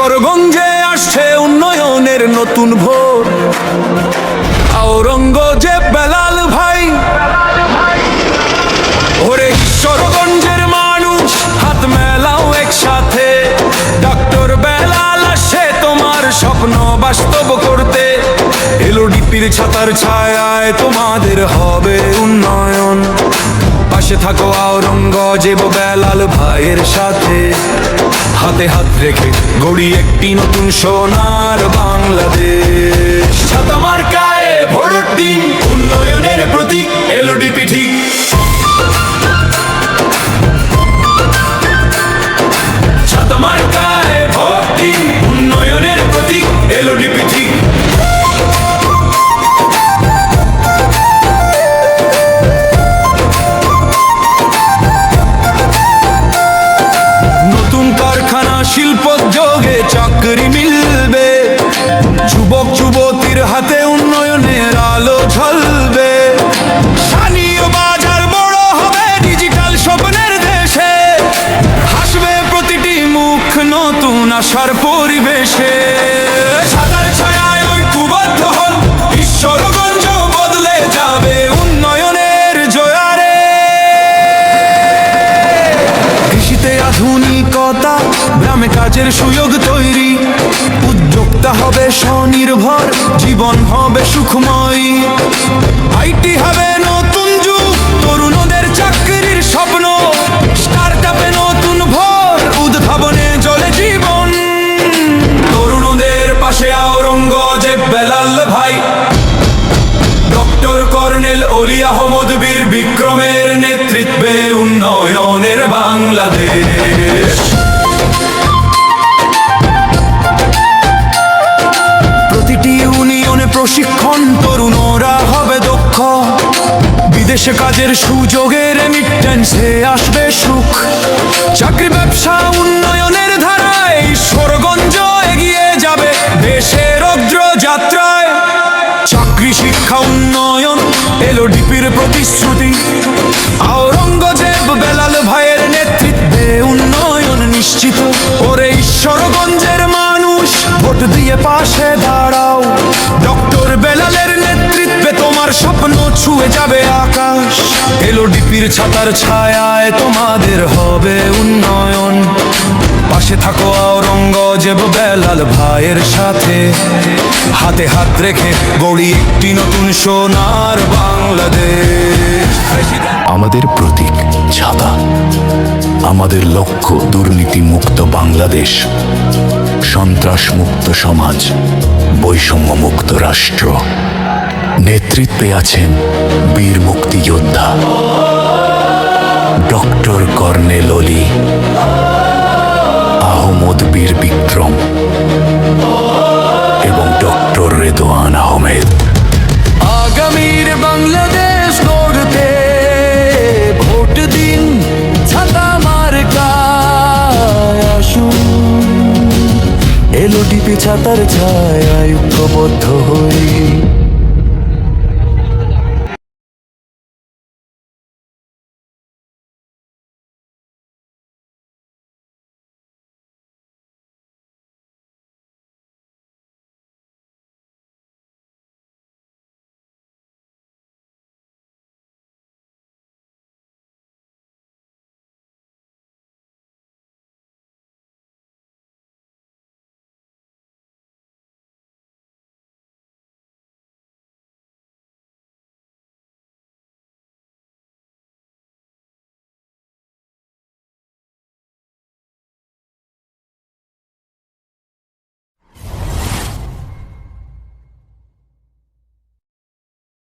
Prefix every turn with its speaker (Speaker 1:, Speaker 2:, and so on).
Speaker 1: কিশোরগঞ্জে আসছে উন্নয়নের নতুন ভোর। আওরঙ্গজেব বেলাল ভাই, ওরে কিশোরগঞ্জের মানুষ, হাত মেলাও একসাথে। ডক্টর বেলাল আসে তোমার স্বপ্ন বাস্তব করতে। এলোডিপির ছাতার ছায়ায় তোমাদের হবে উন্নয়ন পাশে থাকো আওরঙ্গজেব বেলাল ভাইয়ের সাথে। হাতে হাত রেখে গড়ি একটি নতুন সোনার বাংলাদেশ। ছাতা কায়ে ভোট দিন উন্নয়নের প্রতীক এলডি ডিপি পরিবেশে। সাদার ছায়ায় ঐক্যবদ্ধ হন ঈশ্বরগঞ্জ বদলে যাবে উন্নয়নের জয়ারে। কৃষিতে আধুনিকতা, গ্রামে কাজের সুযোগ তৈরি। উদ্যোক্তা হবে স্বনির্ভর, জীবন হবে সুখময়। আইটি হবে কর্নেল অলি আহমদ বীর বিক্রমের নেতৃত্বে উন্নয়নের বাংলাদেশ। প্রশিক্ষণ তরুণরা হবে দক্ষ। বিদেশে কাজের সুযোগের রেমিটেন্সে আসবে সুখ। চাকরি ব্যবসা উন্নয়নের ধারায় স্বরগঞ্জ এগিয়ে যাবে দেশের শিক্ষা উন্নয়ন এলো ডিপির প্রতিশ্রুতি। আওরঙ্গজেব বেলাল ভাইয়ের নেতৃত্বে উন্নয়ন নিশ্চিত। ওরে ঈশ্বরগঞ্জের মানুষ, ভোট দিয়ে পাশে দাঁড়াও। ডক্টর বেলালের নেতৃত্বে তোমার স্বপ্ন ছুঁয়ে যাবে আকাশ। এলো ডিপির ছাতার ছায়ায় তোমাদের হবে উন্নয়ন। পাশে থাকো আওরঙ্গজেব বেলাল ভাইয়ের সাথে। হাতে হাত রেখে গড়ি একটি নতুন সোনার বাংলাদেশ।
Speaker 2: আমাদের প্রতীক ছাতা, আমাদের লক্ষ্য দুর্নীতি মুক্ত বাংলাদেশ সন্ত্রাস মুক্ত সমাজ বৈষম্য মুক্ত রাষ্ট্র। নেতৃত্বে আছেন বীর মুক্তিযোদ্ধা, ডক্টর কর্নেল অলি। আহমদ বীর বিক্রম এবং ডক্টর রেদোয়ান আহমেদ।
Speaker 1: আগামীর বাংলাদেশ গড়তে ভোট দিন ছাতা এলো ডিপি ছাতার ছায় ঐক্যবদ্ধ হই।